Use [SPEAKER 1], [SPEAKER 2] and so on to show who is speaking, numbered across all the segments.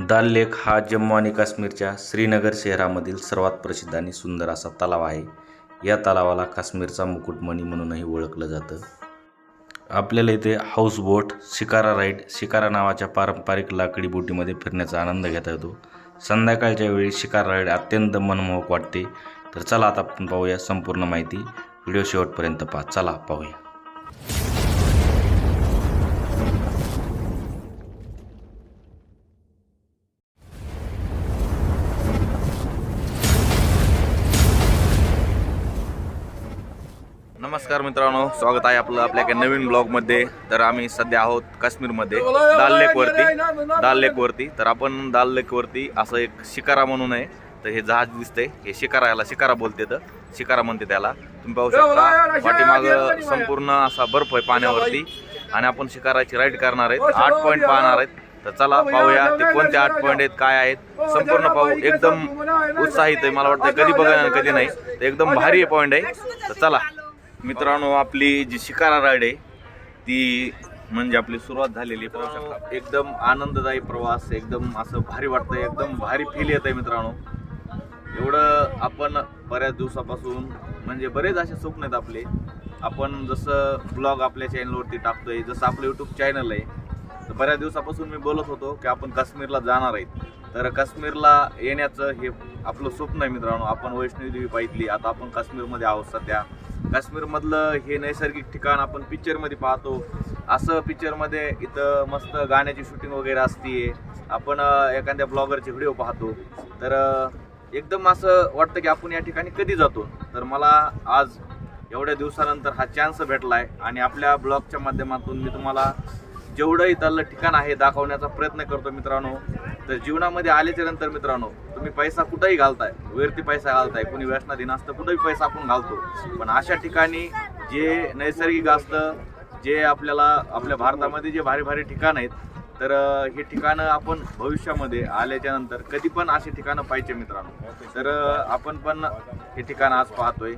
[SPEAKER 1] दाल लेक हा जम्मू आणि काश्मीरच्या श्रीनगर शहरामधील सर्वात प्रसिद्ध आणि सुंदर असा तलाव आहे. या तलावाला काश्मीरचा मुकुटमणी म्हणूनही ओळखलं जातं. आपल्याला इथे हाऊसबोट शिकारा राईड शिकारा नावाच्या पारंपरिक लाकडी बोटीमध्ये फिरण्याचा आनंद घेता येतो. संध्याकाळच्या वेळी शिकारा राईड अत्यंत मनमोहक वाटते. तर चला आता आपण पाहूया संपूर्ण माहिती. व्हिडिओ शेवटपर्यंत पाहा. चला पाहूया. नमस्कार मित्रांनो स्वागत आहे आपलं आपल्या एका नवीन ब्लॉगमध्ये. तर आम्ही सध्या आहोत काश्मीरमध्ये दाल लेकवरती दाल लेकवरती तर आपण दाल लेकवरती असं एक शिकारा म्हणून आहे. तर हे जहाज दिसतंय. हे शिकारा याला शिकारा बोलते तर. शिकारा म्हणते त्याला. तुम्ही पाहू शकता. पाठीमाग संपूर्ण असा बर्फ आहे पाण्यावरती. आणि आपण शिकाराची राईड करणार आहेत. आठ पॉईंट पाहणार आहेत. तर चला पाहूया ते कोणते आठ पॉईंट आहेत काय आहेत. संपूर्ण पाहू. एकदम उत्साहित आहे. मला वाटतं कधी बघा कधी नाही. तर एकदम भारी पॉईंट आहे. तर चला. मित्रांनो आपली जी शिकारा राईड आहे ती म्हणजे आपली सुरुवात झालेली आहे. पाहू शकता. एकदम आनंददायी प्रवास एकदम असं भारी वाटतं एकदम भारी फील येत आहे मित्रांनो एवढं आपण बऱ्याच दिवसापासून म्हणजे बरेच असे स्वप्न आहेत आपले आपण जसं ब्लॉग आपल्या चॅनलवरती टाकतोय जसं आपलं यूट्यूब चॅनल आहे तर बऱ्याच दिवसापासून मी बोलत होतो की आपण काश्मीरला जाणार आहेत तर काश्मीरला येण्याचं हे आपलं स्वप्न आहे मित्रांनो. आपण वैष्णवी पाहितली आता आपण काश्मीरमध्ये आहोत सध्या. काश्मीरमधलं हे नैसर्गिक ठिकाण आपण पिक्चरमध्ये पाहतो. असं पिक्चरमध्ये इथं मस्त गाण्याची शूटिंग वगैरे असते आपण एखाद्या ब्लॉगरचे व्हिडिओ पाहतो. तर एकदम असं वाटतं की आपण या ठिकाणी कधी जातो. तर मला आज एवढ्या दिवसानंतर हा चान्स भेटला आहे आणि आपल्या ब्लॉगच्या माध्यमातून मी तुम्हाला जेवढं इथलं ठिकाण आहे दाखवण्याचा प्रयत्न करतो मित्रांनो तर जीवनामध्ये आल्याच्यानंतर मित्रांनो तुम्ही पैसा कुठंही घालताय वरती पैसा घालताय कुणी व्यसना दिन असतं कुठंही पैसा आपण घालतो. पण अशा ठिकाणी जे नैसर्गिक असतं जे आपल्याला आपल्या भारतामध्ये जे भारी भारी ठिकाण आहेत तर हे ठिकाणं आपण भविष्यामध्ये आल्याच्यानंतर कधी पण अशी ठिकाणं पाहिजे मित्रांनो. तर आपण पण हे ठिकाण आज पाहतोय.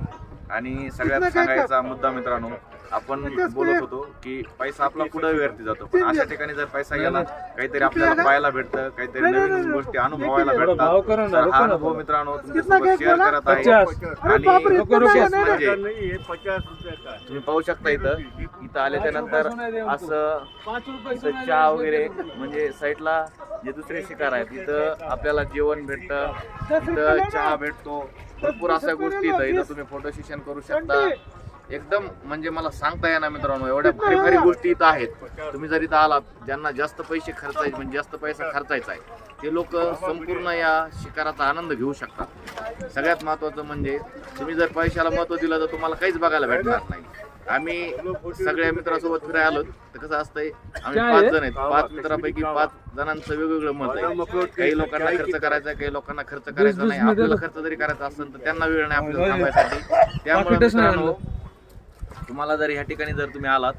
[SPEAKER 1] आणि सगळ्यात सांगायचा मुद्दा मित्रांनो आपण बोलत होतो की पैसा आपला पुढे व्यर्थी जातो? पण अशा ठिकाणी जर पैसा गेला काहीतरी आपल्याला पाहायला भेटतं काहीतरी नवीन गोष्टी अनुभवायला भेटतात. तर हा अनुभव मित्रांनो तुमच्यासोबत शेअर करत आहे. आणि म्हणजे तुम्ही पाहू शकता इथं. इथं आल्याच्यानंतर असं चहा वगैरे म्हणजे साईडला जे दुसरे शिकार आहेत इथं आपल्याला जेवण भेटतं इथं चहा भेटतो. भरपूर अशा गोष्टी इथं इथं तुम्ही फोटो सेशन करू शकता. एकदम म्हणजे मला सांगता येणार मित्रांनो एवढ्या भारी भारी गोष्टी इथं आहेत. तुम्ही जर इथं आलात ज्यांना जास्त पैसे खर्चायचे म्हणजे जास्त पैसा खर्चायचा आहे ते लोक संपूर्ण या शिकाराचा आनंद घेऊ शकतात. सगळ्यात महत्वाचं म्हणजे तुम्ही जर पैशाला महत्त्व दिलं तर तुम्हाला काहीच बघायला भेटणार नाही. आम्ही सगळ्या मित्रासोबत फिरायला आलो. तर कसं असतंय आम्ही पाच जण आहेत. पाच मित्रापैकी पाच जणांचं वेगवेगळं मत आहे. काही लोकांना खर्च करायचा काही लोकांना खर्च करायचा नाही. आपल्याला खर्च जरी करायचा असेल तर त्यांना वेळ नाही आपल्याला थांबायसाठी. त्यामुळे मित्रांनो तुम्हाला जर ह्या ठिकाणी जर तुम्ही आलात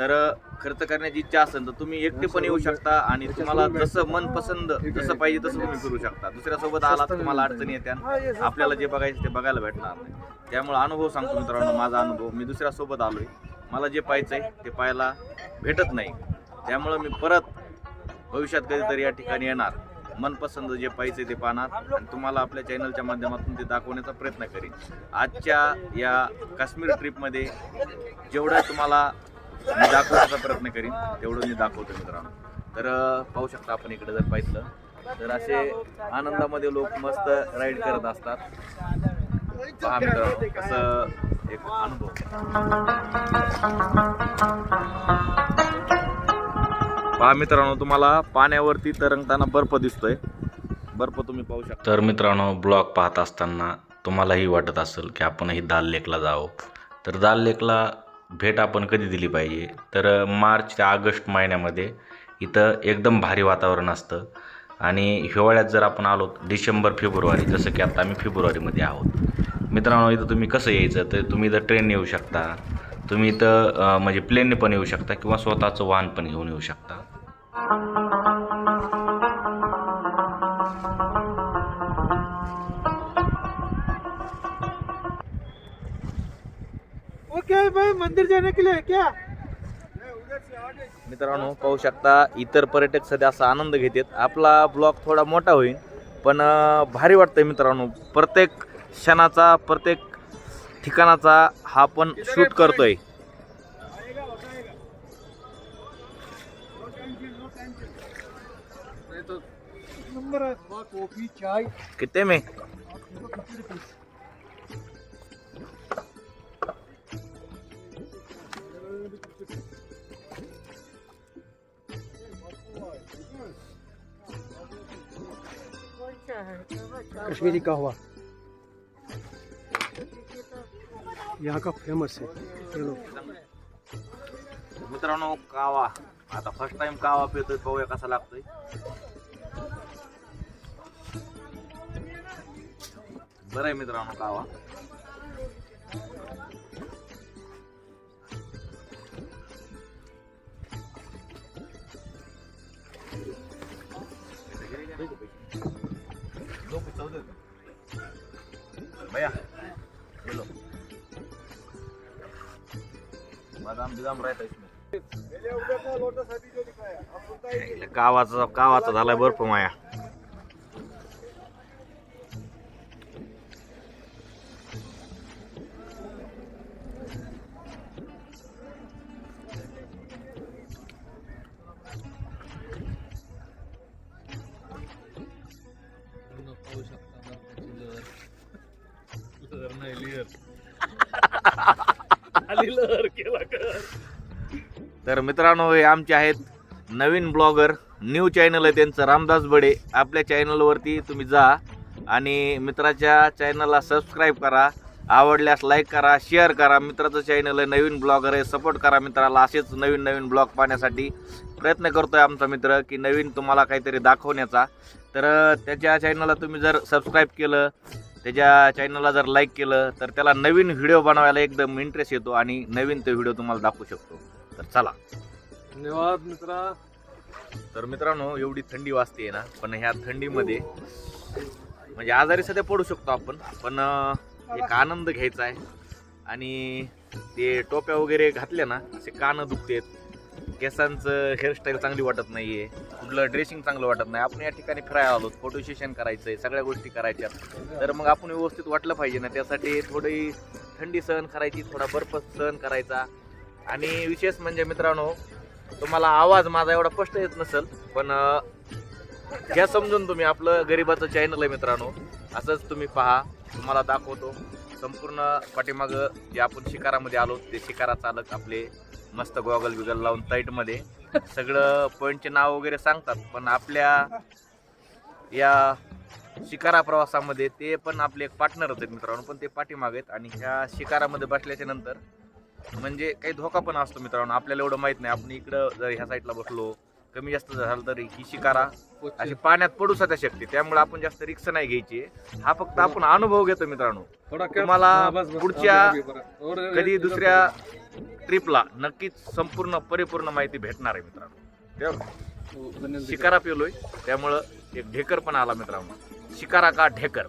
[SPEAKER 1] तर खर्च करण्याची इच्छा असेल तर तुम्ही एकटे पण येऊ शकता आणि तुम्हाला जसं मन पसंद जसं पाहिजे तसं तुम्ही फिरू शकता. दुसऱ्यासोबत आलात तुम्हाला अडचणी येत्या. आपल्याला जे बघायचं ते बघायला भेटणार नाही. त्यामुळे अनुभव सांगतो मित्रांनो माझा अनुभव. मी दुसऱ्यासोबत आलोय. मला जे पाहायचंय ते पाहायला भेटत नाही. त्यामुळं मी परत भविष्यात कधीतरी या ठिकाणी येणार. मनपसंत जे पाहिजे ते पाहणार आणि तुम्हाला आपल्या चॅनलच्या माध्यमातून ते दाखवण्याचा प्रयत्न करीन. आजच्या या काश्मीर ट्रिपमध्ये जेवढं तुम्हाला मी दाखवण्याचा प्रयत्न करीन तेवढं मी दाखवतो मित्रांनो. तर पाहू शकता आपण इकडे जर पाहिलं तर असे आनंदामध्ये लोक मस्त राईड करत असतात. पहा मित्रांनो कसं एक अनुभव. पहा मित्रांनो तुम्हाला पाण्यावरती तरंगताना बर्फ दिसतोय. बर्फ तुम्ही पाहू शकता. तर मित्रांनो ब्लॉग पाहत असताना तुम्हालाही वाटत असेल की आपणही दाल लेकला जावं. तर दाल लेकला भेट आपण कधी दिली पाहिजे? तर मार्च ते ऑगस्ट महिन्यामध्ये इथं एकदम भारी वातावरण असतं. आणि हिवाळ्यात जर आपण आलो डिसेंबर फेब्रुवारी जसं की आता आम्ही फेब्रुवारीमध्ये आहोत. मित्रांनो इथं तुम्ही कसं यायचं? तर तुम्ही इथं ट्रेनने येऊ शकता. तुम्ही इथं म्हणजे प्लेनने पण येऊ शकता किंवा स्वतःचं वाहन पण घेऊन येऊ शकता.
[SPEAKER 2] भाई मंदिर जाने के लिए क्या?
[SPEAKER 1] मित्रांनो पाहू शकता इतर पर्यटक सध्या असा आनंद घेतात आपला ब्लॉग थोडा मोठा होईल पण अं, भारी वाटतंय मित्रांनो. प्रत्येक क्षणाचा प्रत्येक ठिकाणाचा हा पण शूट करतोय.
[SPEAKER 2] नंबर है कॉफी चाय
[SPEAKER 1] किती मे?
[SPEAKER 2] कश्मीरी कहवा। यहाँ का फेमस है चलो
[SPEAKER 1] मित्रांनो कावा। आता फर्स्ट टाइम कावा पितोय पाहूया कसा लागतोय. बरं आहे मित्रांनो कावा. भैया बोलो बादाम बिदाम राहत इसमें कावाचा कावाचा झालाय बर्फ माया. तर मित्रांनो हे आमचे आहेत नवीन ब्लॉगर. न्यू चॅनल आहे त्यांचं रामदास बडे. आपल्या चॅनलवरती तुम्ही जा आणि मित्राच्या चॅनलला सबस्क्राईब करा. आवडल्यास लाईक करा शेअर करा. मित्राचं चॅनल आहे नवीन ब्लॉगर आहे सपोर्ट करा मित्राला. असेच नवीन नवीन ब्लॉग पाहण्यासाठी प्रयत्न करतोय आमचा मित्र की नवीन तुम्हाला काहीतरी दाखवण्याचा. तर त्याच्या चॅनलला तुम्ही जर सबस्क्राईब केलं त्याच्या चॅनलला जर लाईक केलं तर त्याला नवीन व्हिडिओ बनवायला एकदम इंटरेस्ट येतो आणि नवीन तो व्हिडिओ तुम्हाला दाखवू शकतो. तर चला.
[SPEAKER 2] धन्यवाद मित्रा.
[SPEAKER 1] तर मित्रांनो एवढी थंडी वाजते ना पण ह्या थंडीमध्ये म्हणजे आजारी सध्या पडू शकतो आपण पण एक आनंद घ्यायचा आहे. आणि ते टोप्या वगैरे घातल्या ना असे कानं दुखतेत. केसांचं हेअरस्टाईल चांगली वाटत नाहीये. कुठलं ड्रेसिंग चांगलं वाटत नाही. आपण या ठिकाणी फिरायला आलो फोटो सेशन करायचंय सगळ्या गोष्टी करायच्या तर मग आपण व्यवस्थित वाटलं पाहिजे ना त्यासाठी थोडी थंडी सहन करायची थोडा बर्फ सहन करायचा. आणि विशेष म्हणजे मित्रांनो तुम्हाला आवाज माझा एवढा स्पष्ट येत नसेल पण घ्या समजून तुम्ही आपलं गरिबाचं चॅनल आहे मित्रांनो. असंच तुम्ही पहा तुम्हाला दाखवतो. संपूर्ण पाठीमागं जे आपण शिकारामध्ये आलो ते शिकारा चालक आपले मस्त गॉगल बिगल लावून टाईटमध्ये सगळं पॉईंटचे नाव वगैरे सांगतात पण आपल्या या शिकारा प्रवासामध्ये ते पण आपले एक पार्टनर होते मित्रांनो पण ते पाठीमागे आहेत. आणि ह्या शिकारामध्ये बसल्याच्या नंतर म्हणजे काही धोका पण असतो मित्रांनो आपल्याला एवढं माहीत नाही. आपण इकडं जर ह्या साईडला बसलो कमी जास्त झालं तरी ही शिकारा. अशी पाण्यात पडू शकते शकते. त्यामुळे आपण जास्त रिक्स नाही घ्यायची. हा फक्त आपण अनुभव घेतो मित्रांनो. तुम्हाला
[SPEAKER 2] हाँ,
[SPEAKER 1] पुढच्या कधी दुसऱ्या ट्रिपला नक्कीच संपूर्ण परिपूर्ण माहिती भेटणार आहे मित्रांनो.
[SPEAKER 2] धन्यवाद.
[SPEAKER 1] शिकारा पेलोय. त्यामुळं एक ढेकर पण आला मित्रांनो. शिकारा का ढेकर?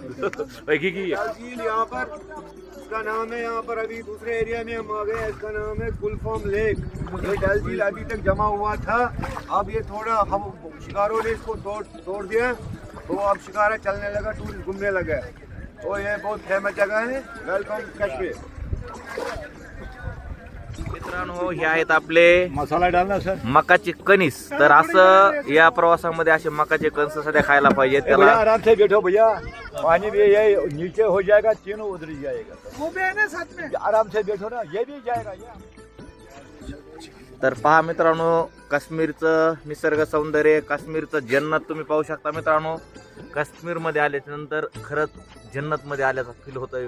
[SPEAKER 3] इसका नाम है यहाँ पर अभी दूसरे एरिया में हम आ गए इसका नाम है कुलफॉम लेक। ये डल झील अभी तक जमा हुआ था। अब ये थोड़ा हम शिकारों ने इसको तोड़ तोड़ दिया। तो अब शिकारा चलने लगा टूरिस्ट घूमने लगा तो ये बहुत फ़ेमस जगह है। वेलकम कश्मीर
[SPEAKER 1] मित्रांनो हे आहेत आपले
[SPEAKER 3] मसाला डालना सर.
[SPEAKER 1] मकाचे कणीस. तर असं या प्रवासामध्ये असे मकाचे कणस सध्या खायला पाहिजे त्याला
[SPEAKER 3] आराम से बैठो भैया. पानी भी ये नीचे हो जाएगा तीनों उधर जाएगा।
[SPEAKER 2] वो भी है ना साथ में?
[SPEAKER 3] आराम से बैठो ना ये भी जाएगा ये।
[SPEAKER 1] तर पहा मित्रांनो काश्मीरचं निसर्ग सौंदर्य काश्मीरचं जन्नत तुम्ही पाहू शकता मित्रांनो. काश्मीरमध्ये आल्याच्यानंतर खरंच जन्नतमध्ये आल्याचा फील होतोय.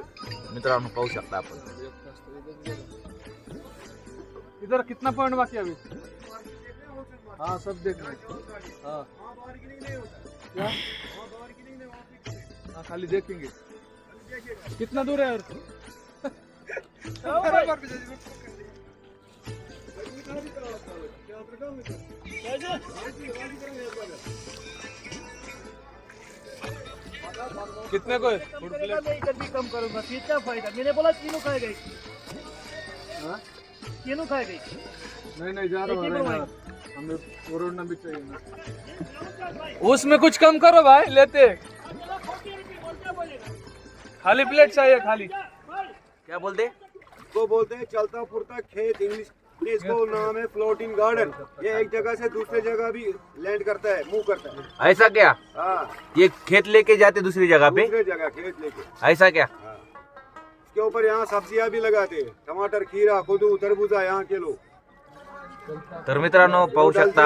[SPEAKER 1] मित्रांनो पाहू शकता आपण.
[SPEAKER 2] इधर कितना पॉइंट बाकी अभी? हाँ सब देख रहे हैं। हाँ। हाँ खाली देखेंगे। कितना दूर है और कितने को है?
[SPEAKER 4] कम करेगा क्या फ़ायदा। मैंने बोला तीनों खाए गए।
[SPEAKER 2] हाँ?
[SPEAKER 4] तीनों खाए गए
[SPEAKER 2] नहीं नहीं जा रहा। हमें कोरोना भी चाहिए ना। उसमें कुछ कम करो भाई लेते। खाली प्लेट चाहिए खाली।
[SPEAKER 1] क्या बोलते?
[SPEAKER 3] इसको बोलते हैं चलता फुरता खेत इंग्लिश इसको नाम है फ्लोटिंग गार्डन ये एक जगह से दूसरे जगह भी लैंड करता है मूव करता है।
[SPEAKER 1] ऐसा क्या?
[SPEAKER 3] हाँ।
[SPEAKER 1] ये खेत लेके जाते दूसरी जगह पे?
[SPEAKER 3] दूसरे जगह खेत लेके।
[SPEAKER 1] ऐसा क्या?
[SPEAKER 3] इसके ऊपर यहाँ सब्जियां भी लगाते टमाटर खीरा कद्दू तरबूजा यहाँ के लोग।
[SPEAKER 1] तर मित्रांनो पाहू शकता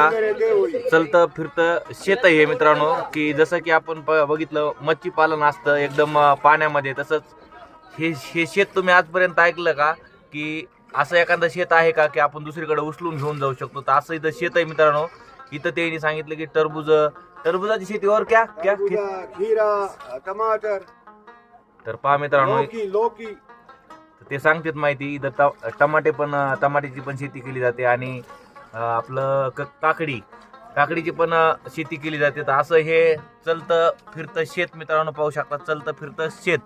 [SPEAKER 1] चलतं फिरतं शेत आहे हे मित्रांनो की जसं की आपण बघितलं मच्छी पालन असतं एकदम पाण्यामध्ये. तसंच हे हे शेत तुम्ही आजपर्यंत ऐकलं का की असं एखादं शेत आहे का की आपण दुसरीकडे उचलून घेऊन जाऊ शकतो? तर असं इथं शेत आहे मित्रांनो. इथं त्यांनी सांगितलं की टरबूज टरबुजाची शेती और क्या? क्या?
[SPEAKER 3] खीरा टमाटर
[SPEAKER 1] तर पहा मित्रांनो
[SPEAKER 3] लौकी लौकी.
[SPEAKER 1] ते सांगतात माहिती इथं टमाटे पण टमाट्याची पण शेती केली जाते आणि आपलं क काकडी काकडीची पण शेती केली जाते. तर असं हे चलतं फिरतं शेत मित्रांनो पाहू शकता चलतं फिरतं शेत.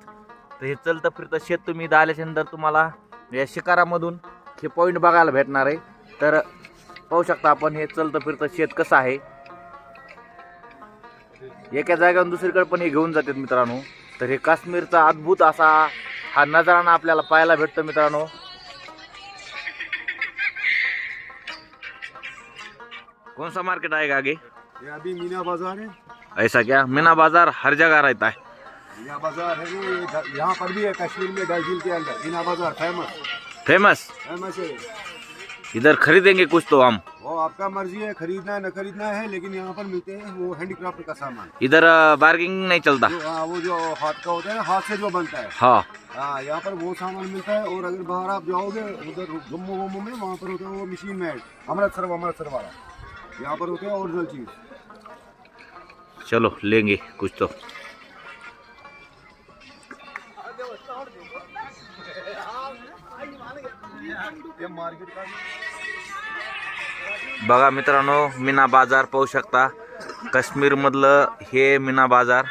[SPEAKER 1] तर हे चलतं फिरतं शेत तुम्ही इथं आल्याच्यानंतर तुम्हाला या शिकारामधून हे पॉईंट बघायला भेटणार आहे. तर पाहू शकता आपण हे चलतं फिरतं शेत कसं आहे. एका जागेवरून दुसरीकडे पण हे घेऊन जातात मित्रांनो. तर हे काश्मीरचा अद्भुत असा हा नजारा आपल्याला पाहायला भेटतो मित्रांनो. कौन सा मार्केट आएगा आगे
[SPEAKER 3] ये अभी मीना बाजार है
[SPEAKER 1] ऐसा क्या? मीना बाजार हर जगह रहता है.
[SPEAKER 3] मीना बाजार है ये ड- यहाँ पर भी है कश्मीर में डल के अंदर. मीना बाजार फेमस
[SPEAKER 1] फेमस
[SPEAKER 3] फेमस है.
[SPEAKER 1] इधर खरीदेंगे कुछ तो हम।
[SPEAKER 3] वो आपका मर्ज़ी है खरीदना है न खरीदना है लेकिन यहाँ पर मिलते हैं वो हैंडीक्राफ्ट का सामान।
[SPEAKER 1] इधर बार्गिंग नहीं चलता।
[SPEAKER 3] जो हाँ वो जो हाथ का होता है ना हाथ से जो बनता है।
[SPEAKER 1] हाँ।
[SPEAKER 3] हाँ यहाँ पर वो सामान मिलता है और अगर बाहर आप जाओगे उधर जम्मू वम्मू में वहाँ पर होता है वो मशीन मेड अमृतसर अमृतसर वाला। यहाँ पर होते हैं ओरिजिनल चीज़।
[SPEAKER 1] चलो लेंगे कुछ तो।
[SPEAKER 3] ये मार्केट का
[SPEAKER 1] बघा मित्रांनो मीना बाजार पाहू शकता. काश्मीरमधलं हे मीना बाजार.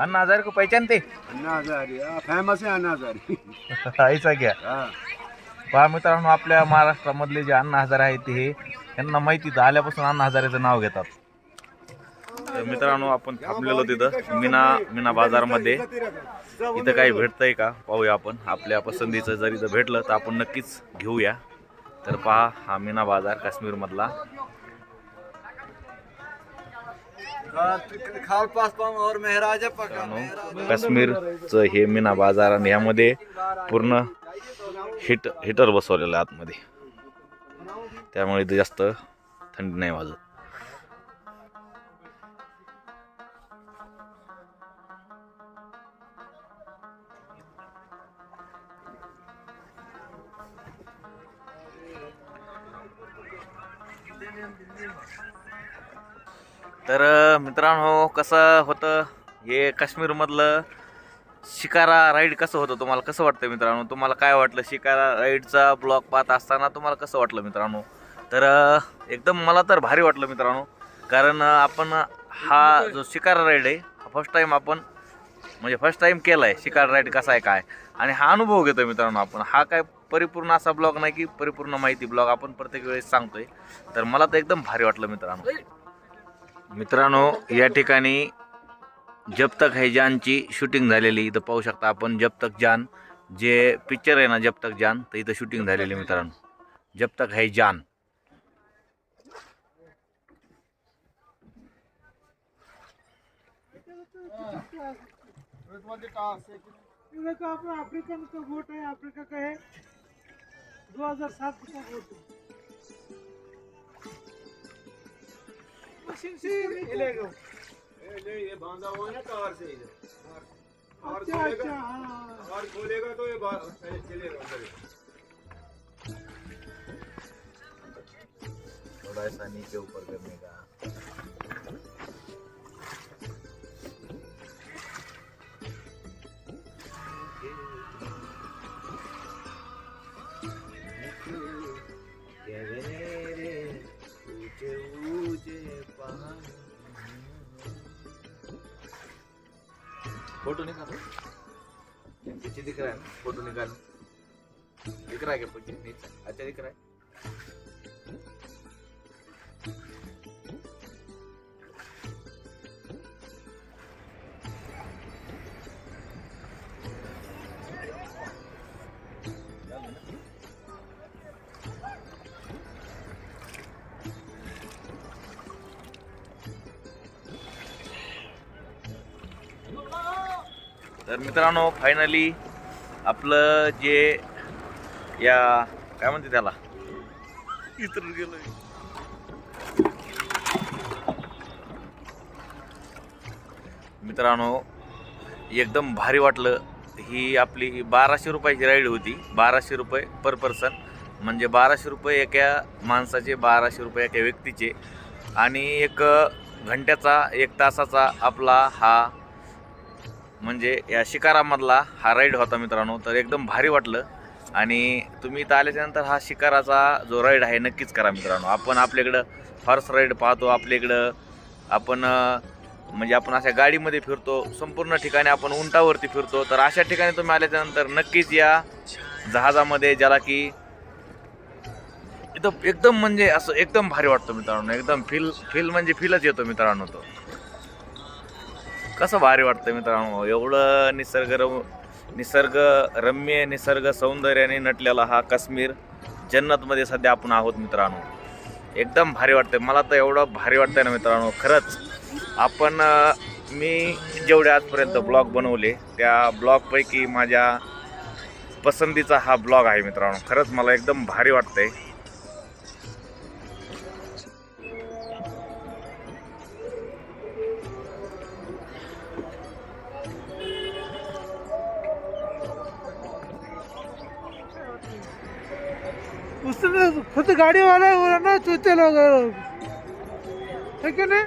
[SPEAKER 1] अन्ना हजार को पहचानते
[SPEAKER 3] अन्ना हजारी हाँ फेमस है अन्ना हजारी.
[SPEAKER 1] ऐसा क्या
[SPEAKER 3] हाँ.
[SPEAKER 1] पहा मित्रांनो आपल्या महाराष्ट्रामधले जे अण्णा हजारे आहेत ते हे त्यांना माहिती तर आल्यापासून अण्णा हजारेचं नाव घेतात. तर मित्रांनो आपण थांबलेलो तिथं मीना मीना बाजारमध्ये. इथं काही भेटतंय का? पाहूया आपण. आपल्या पसंतीचं जर इथं भेटलं तर आपण नक्कीच घेऊया. तर पहा हा मीना बाजार काश्मीर काश्मीरचं हे मीना बाजार आणि ह्यामध्ये पूर्ण हिट हिटर बसवलेलं आतमध्ये. त्यामुळे इथं जास्त थंडी नाही वाजत. तर मित्रांनो कसं होतं? हे काश्मीरमधलं शिकारा राईड कसं होतं तुम्हाला? कसं वाटतं मित्रांनो? तुम्हाला काय वाटलं? शिकारा राईडचा ब्लॉग पाहत असताना तुम्हाला कसं वाटलं मित्रांनो? तर एकदम मला तर भारी वाटलं मित्रांनो. कारण आपण हा जो शिकारा राईड आहे हा फर्स्ट टाईम आपण म्हणजे फर्स्ट टाईम केला आहे शिकारा राईड कसा आहे काय? आणि हा अनुभव घेतो मित्रांनो आपण. हा काय परिपूर्ण असा ब्लॉग नाही की परिपूर्ण माहिती ब्लॉग आपण प्रत्येक वेळेस सांगतोय. तर मला तर एकदम भारी वाटलं मित्रांनो. मित्रांनो या ठिकाणी जब तक है जानची शूटिंग झालेली इथं पाहू शकता आपण जब तक जान जे पिक्चर आहे ना जब तक जान तर इथं शूटिंग झालेली मित्रांनो जब तक है जान
[SPEAKER 4] अफ्रीकन का वोट है अफ्रीका का है 2007 का वोट है मशीन सिस्टम
[SPEAKER 3] हिलेगा ये बांधा हुआ है ना तार से इधर तार
[SPEAKER 4] तार
[SPEAKER 3] खोलेगा तो ये चलेगा थोड़ा
[SPEAKER 1] ऐसा नीचे ऊपर करने का फोटो निकाल पीछे दिख रहा है ना फोटो निकाल दिख रहा है क्या पीछे नीचे अच्छा दिख रहा है तर मित्रांनो फायनली आपलं जे या काय म्हणते त्याला? इतर गेलोय. मित्रांनो एकदम भारी वाटलं. ही आपली बाराशे रुपयाची राईड होती. बाराशे रुपये पर पर्सन म्हणजे बाराशे रुपये एका माणसाचे बाराशे रुपये एका व्यक्तीचे. आणि एक घंट्याचा एक तासाचा आपला हा म्हणजे या शिकारामधला हा राईड होता मित्रांनो तर एकदम भारी वाटलं. आणि तुम्ही इथं आल्याच्यानंतर हा शिकाराचा जो राईड आहे नक्कीच करा मित्रांनो. आपण आपल्याकडं हॉर्स राईड पाहतो आपल्याकडं आपण म्हणजे आपण अशा गाडीमध्ये फिरतो संपूर्ण ठिकाणी आपण उंटावरती फिरतो. तर अशा ठिकाणी तुम्ही आल्याच्यानंतर नक्कीच या जहाजामध्ये ज्याला की इथं एकदम म्हणजे असं एकदम भारी वाटतं मित्रांनो. एकदम फील फील म्हणजे फीलच येतो मित्रांनो तो. कसं भारी वाटतं मित्रांनो? एवढं निसर्गरम निसर्गरम्य निसर्ग सौंदर्याने नटलेला हा काश्मीर जन्नतमध्ये सध्या आपण आहोत मित्रांनो. एकदम भारी वाटते मला तर एवढं भारी वाटतंय ना मित्रांनो. खरंच आपण मी जेवढे आजपर्यंत ब्लॉग बनवले त्या ब्लॉगपैकी माझ्या पसंतीचा हा ब्लॉग आहे मित्रांनो. खरंच मला एकदम भारी वाटतंय.
[SPEAKER 4] उसने तो गाड़ी वाला है वो ना चूते लोग लोग। है कि नहीं?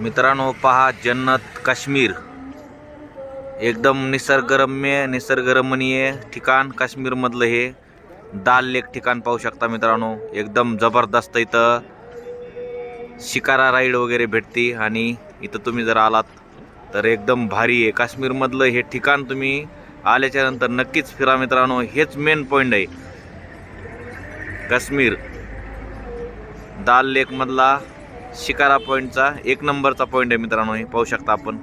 [SPEAKER 1] मित्रांनो पहा जन्नत काश्मीर. एकदम निसर्गरम्य निसर्गरमणीय ठिकाण काश्मीरमधलं हे. दाल लेक ठिकाण पाहू शकता मित्रांनो. एकदम जबरदस्त इथं शिकारा राईड वगैरे भेटते आणि इथं तुम्ही जर आलात तर एकदम भारी आहे. काश्मीरमधलं हे ठिकाण तुम्ही आल्याच्यानंतर नक्कीच फिरा मित्रांनो. हेच मेन पॉईंट आहे. काश्मीर. दाल लेकमधला शिकारा पॉईंटचा एक नंबरचा पॉईंट आहे मित्रांनो. हे पाहू शकता आपण.